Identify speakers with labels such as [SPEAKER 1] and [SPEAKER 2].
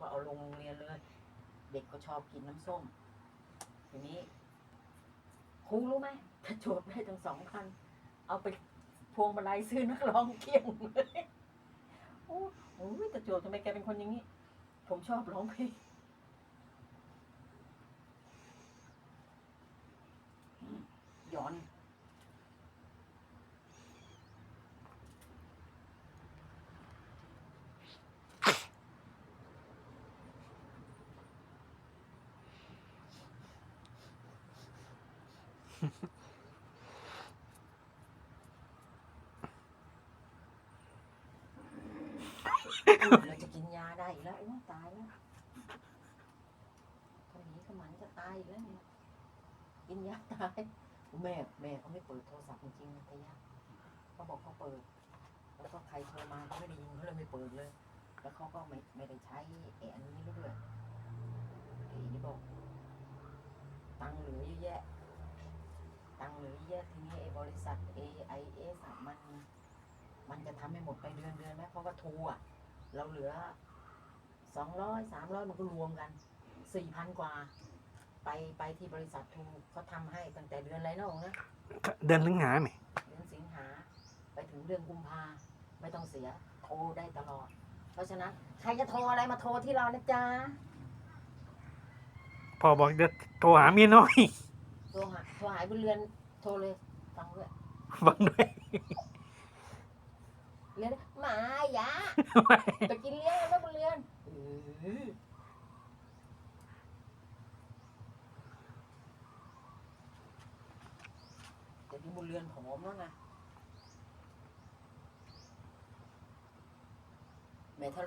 [SPEAKER 1] ก็เอาลงโรงเรียนเลย เด็กก็ชอบกินน้ำส้ม ทีนี้ครูรู้ไหมถ้าโจทย์ได้ทั้งสองคันเอาไปพวงมาลัยซื้อนักร้องเกี้ยงเลยโอ้โหแต่โจทย์ทำไมแกเป็นคนอย่างนี้ ผมชอบร้องเพลงย้อน เราจะกินยาได้อีกแล้วโอ้ตายแล้วคนนี้ขมันจะตายอีกแล้วเนี่ยกินยาตายแม่แม่เขาไม่เปิดโทรศัพท์จริงๆนะแต่ยาเขาบอกเขาเปิด แล้วก็ใครโทรมาเขาไม่ได้ยินเขาเลยไม่เปิดเลย แล้วเขาก็ไม่ไม่ได้ใช้ไอ้อันนี้ด้วยไอ้นี่บอกตังค์เหลือเยอะแยะ ตังค์เหลือเยอะแยะทีนี้ไอ้บริษัท AIS อะมัน มันจะทำให้หมดไปเดือนเดือนไหมเพราะว่าทูอะเราเหลือสองร้อยสามร้อยมันก็รวมกันสี่พันกว่า ไปไปที่บริษัททูเขาทำให้ตั้งแต่เดือนอะไรนะองนะ
[SPEAKER 2] เดือนสิงหาไหม
[SPEAKER 1] เดือนสิงหาไปถึงเดือนกุมภาไม่ต้องเสียโทรได้ตลอด เพราะฉะนั้น ใครจะโทรอะไรมาโทรที่เรานะจ๊ะ
[SPEAKER 2] พอบอกเดี๋ยวโทรหาเมียน้อย
[SPEAKER 1] โทรหาโทรหายบนเรือนโทรเลยฟังด้วย
[SPEAKER 2] ฟังด้วย
[SPEAKER 1] เรือนหมายะไปกินเลี้ยงแล้วบนเรือนเออเดี๋ยวนี้บนเรือนผอมแล้วนะ